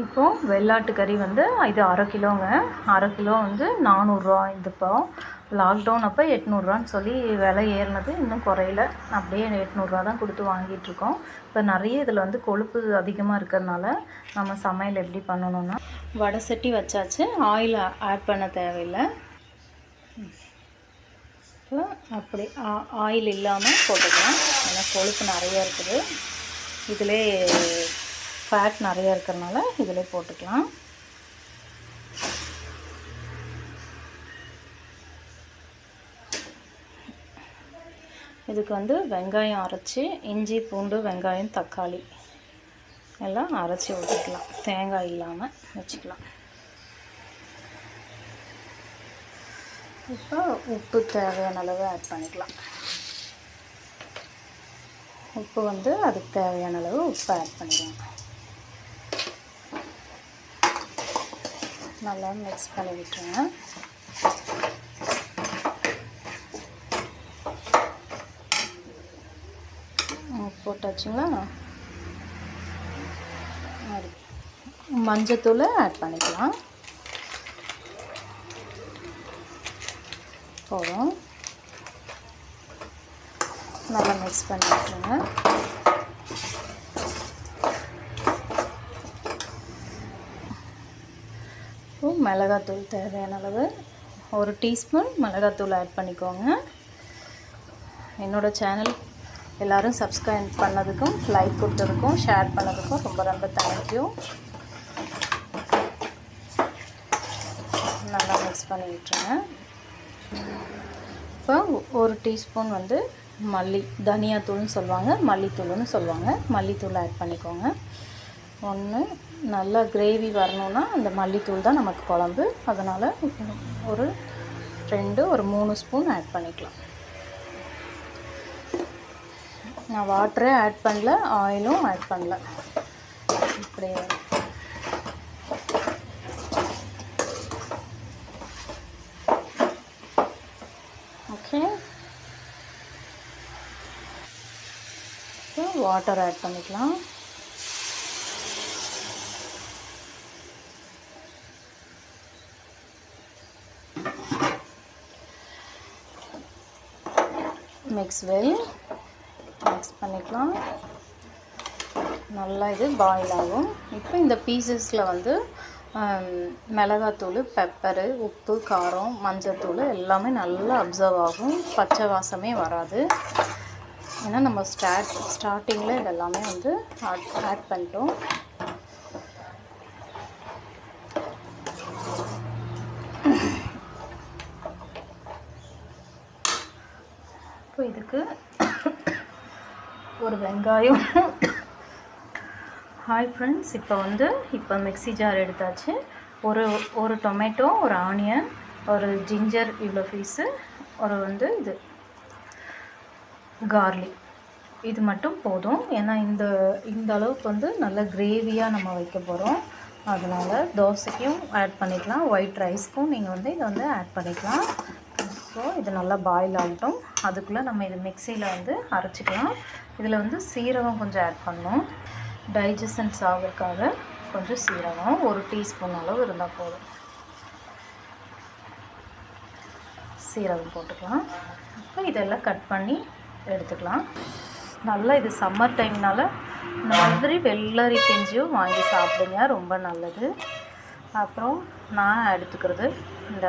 இப்போது வெள்ளாட்டு கறி வந்து இது அரை கிலோங்க. அரை கிலோ வந்து நானூறுரூவா இது இப்போ லாக்டவுன் அப்போ எட்நூறுரூவான்னு சொல்லி விலை ஏறினது இன்னும் குறையல. அப்படியே எட்நூறுரூவா தான் கொடுத்து வாங்கிட்டுருக்கோம் இப்போ நிறைய இதில் வந்து கொழுப்பு அதிகமாக இருக்கிறதுனால நம்ம சமையல் எப்படி பண்ணணும்னா வடை சட்டி வச்சாச்சு. ஆயில் ஆட் பண்ண தேவையில்லை. இப்போ அப்படி ஆயில் இல்லாமல் போட்டுக்கலாம். ஏன்னா கொழுப்பு நிறைய இருக்குது. இதிலே ஃபேட் நிறைய இருக்கிறனால இதில் போட்டுக்கலாம். இதுக்கு வந்து வெங்காயம் அரைச்சி இஞ்சி பூண்டு வெங்காயம் தக்காளி எல்லாம் அரைச்சி ஊற்றிக்கலாம் தேங்காய் இல்லாமல் வச்சுக்கலாம். இப்போ உப்பு தேவையான அளவு ஆட் பண்ணிக்கலாம். உப்பு வந்து அதுக்கு தேவையான அளவு உப்பு ஆட் பண்ணிக்கலாம். நல்லா மிக்ஸ் பண்ணி விட்டுருங்க. போட்டாச்சுங்களா? மஞ்சத்தூள் ஆட் பண்ணிக்கலாம். போதும். நல்லா மிக்ஸ் பண்ணி விட்டுருங்க. மிளகாத்தூள் தேவையான அளவு. ஒரு டீஸ்பூன் மிளகாத்தூள் ஆட் பண்ணிக்கோங்க. என்னோடய சேனல் எல்லோரும் சப்ஸ்கிரைப் பண்ணதுக்கும் லைக் கொடுத்ததுக்கும் ஷேர் பண்ணதுக்கும் ரொம்ப ரொம்ப தேங்க்யூ நல்லா மிக்ஸ் பண்ணி விட்டுருங்க இப்போ ஒரு டீஸ்பூன் வந்து மல்லி தனியாத்தூள்னு சொல்லுவாங்க மல்லித்தூள்னு சொல்லுவாங்க. மல்லித்தூள் ஆட் பண்ணிக்கோங்க. ஒன்று நல்லா கிரேவி வரணுன்னா அந்த மல்லித்தூள் தான் நமக்கு குழம்பு. அதனால் ஒரு ரெண்டு ஒரு மூணு ஸ்பூன் ஆட் பண்ணிக்கலாம். நான் வாட்டரே ஆட் பண்ணல ஆயிலும் ஆட் பண்ணல. இப்படியே. ஓகே வாட்டர் ஆட் பண்ணிக்கலாம். Mix well. மிக்ஸ் பண்ணிக்கலாம். நல்லா இது பாயில் ஆகும். இப்போ இந்த பீசஸில் வந்து மிளகாத்தூள் பெப்பரு உப்பு காரம் மஞ்சத்தூள் எல்லாமே நல்லா அப்சர்வ் ஆகும். பச்சை வாசமே வராது. ஏன்னா நம்ம ஸ்டார்ட் ஸ்டார்டிங்கில் இதெல்லாமே வந்து ஆட் ஆட் பண்ணிட்டோம். இதுக்கு ஒரு வெங்காயம். ஹாய் ஃப்ரெண்ட்ஸ் இப்போ வந்து இப்போ மிக்ஸி ஜார் எடுத்தாச்சு. ஒரு ஒரு டொமேட்டோ ஒரு ஆனியன் ஒரு ஜிஞ்சர் இவ்வளோ பீஸு ஒரு வந்து இது கார்லிக் இது மட்டும் போதும். ஏன்னா இந்த இந்த அளவுக்கு வந்து நல்ல கிரேவியாக நம்ம வைக்க போகிறோம் அதனால் தோசைக்கும் ஆட் பண்ணிக்கலாம். ஒயிட் ரைஸ்க்கும் நீங்கள் வந்து இதை வந்து ஆட் பண்ணிக்கலாம். ஸோ இது நல்லா பாயில் ஆகட்டும். அதுக்குள்ளே நம்ம இது மிக்சியில் வந்து அரைச்சிக்கலாம். இதில் வந்து சீரகம் கொஞ்சம் ஆட் பண்ணணும். டைஜஷன்ஸ் ஆகிறதுக்காக கொஞ்சம் சீரகம் ஒரு டீஸ்பூன் அளவு இருந்தால் போதும். சீரகம் போட்டுக்கலாம். இப்போ இதெல்லாம் கட் பண்ணி எடுத்துக்கலாம். நல்லா இது சம்மர் டைம்னால இந்த மாதிரி வெள்ளரி கெஞ்சியும் வாங்கி சாப்பிடுங்க. ரொம்ப நல்லது. அப்புறம் நான் எடுத்துக்கிறது இந்த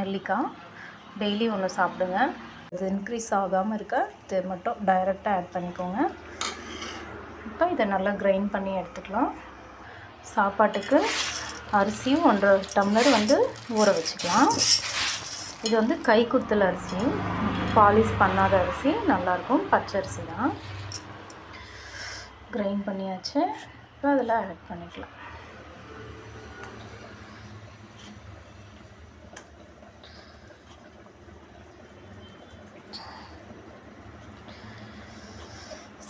நெல்லிக்காய். டெய்லி ஒன்று சாப்பிடுங்க. இது இன்க்ரீஸ் ஆகாமல் இருக்க இது மட்டும் டைரெக்டாக ஆட் பண்ணிக்கோங்க. இப்போ இதை நல்லா கிரைண்ட் பண்ணி எடுத்துக்கலாம். சாப்பாட்டுக்கு அரிசியும் ஒன்றரை டம்ளர் வந்து ஊற வச்சுக்கலாம். இது வந்து கைக்குத்தல் அரிசி பாலிஷ் பண்ணாத அரிசி நல்லாயிருக்கும் பச்சை அரிசி தான் கிரைண்ட் பண்ணியாச்சு. இப்போ அதில் ஆட் பண்ணிக்கலாம்.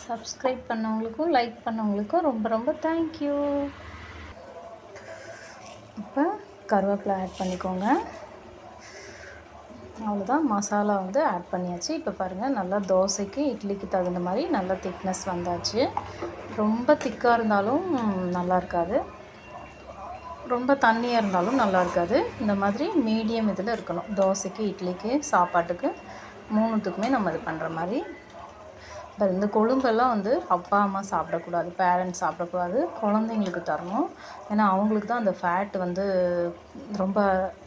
சப்ஸ்கிரைப் பண்ணவங்களுக்கும் லைக் பண்ணவங்களுக்கும் ரொம்ப ரொம்ப தேங்க்யூ இப்போ கருவேப்பிலை ஆட் பண்ணிக்கோங்க. அவ்வளோதான் மசாலா வந்து ஆட் பண்ணியாச்சு. இப்போ பாருங்கள் நல்லா தோசைக்கு இட்லிக்கு தகுந்த மாதிரி நல்லா திக்னஸ் வந்தாச்சு. ரொம்ப திக்காக இருந்தாலும் நல்லா இருக்காது. ரொம்ப தண்ணியாக இருந்தாலும் நல்லா இருக்காது. இந்த மாதிரி மீடியம் இதில் இருக்கணும். தோசைக்கு இட்லிக்கு சாப்பாட்டுக்கு மூணுத்துக்குமே நம்ம இது பண்ணுற மாதிரி இப்போ இந்த கொழும்பெல்லாம் வந்து அப்பா அம்மா சாப்பிடக்கூடாது பேரண்ட்ஸ் சாப்பிடக்கூடாது குழந்தைங்களுக்கு தரணும். ஏன்னா அவங்களுக்கு தான் அந்த ஃபேட் வந்து ரொம்ப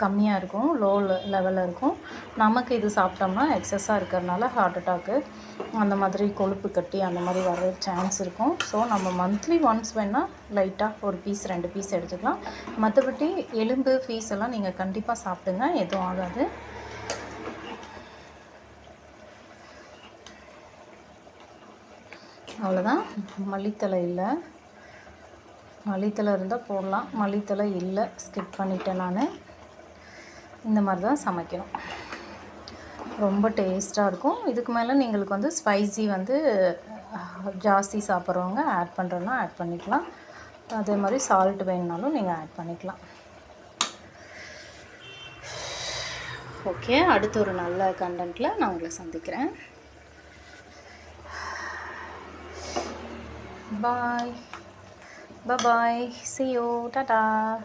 கம்மியாக இருக்கும் லோ லெவலில் இருக்கும். நமக்கு இது சாப்பிட்டோம்னா எக்ஸஸாக இருக்கிறதுனால ஹார்ட் அட்டாக்கு அந்த மாதிரி கொழுப்பு கட்டி அந்த மாதிரி வர சான்ஸ் இருக்கும். ஸோ நம்ம மந்த்லி ஒன்ஸ் வேணால் லைட்டாக ஒரு பீஸ் ரெண்டு பீஸ் எடுத்துக்கலாம். மற்றபடி எலும்பு ஃபீஸ் எல்லாம் நீங்கள் கண்டிப்பாக சாப்பிடுங்க எதுவும் ஆகாது. அவ்வளோதான் மல்லித்தலை இல்லை. மல்லித்தலை இருந்தால் போடலாம். மல்லித்தலை இல்லை. ஸ்கிப் பண்ணிட்டேன் நான். இந்த மாதிரி தான் சமைக்கணும். ரொம்ப டேஸ்ட்டாக இருக்கும். இதுக்கு மேலே நீங்களுக்கு வந்து ஸ்பைசி வந்து ஜாஸ்தி சாப்பிட்றவங்க ஆட் பண்ணுறோன்னா ஆட் பண்ணிக்கலாம். அதே மாதிரி சால்ட் வேணுனாலும் நீங்கள் ஆட் பண்ணிக்கலாம். ஓகே அடுத்து ஒரு நல்ல கண்டென்ட்டில் நான் உங்களை சந்திக்கிறேன். Bye. Bye bye. See you. Ta-da.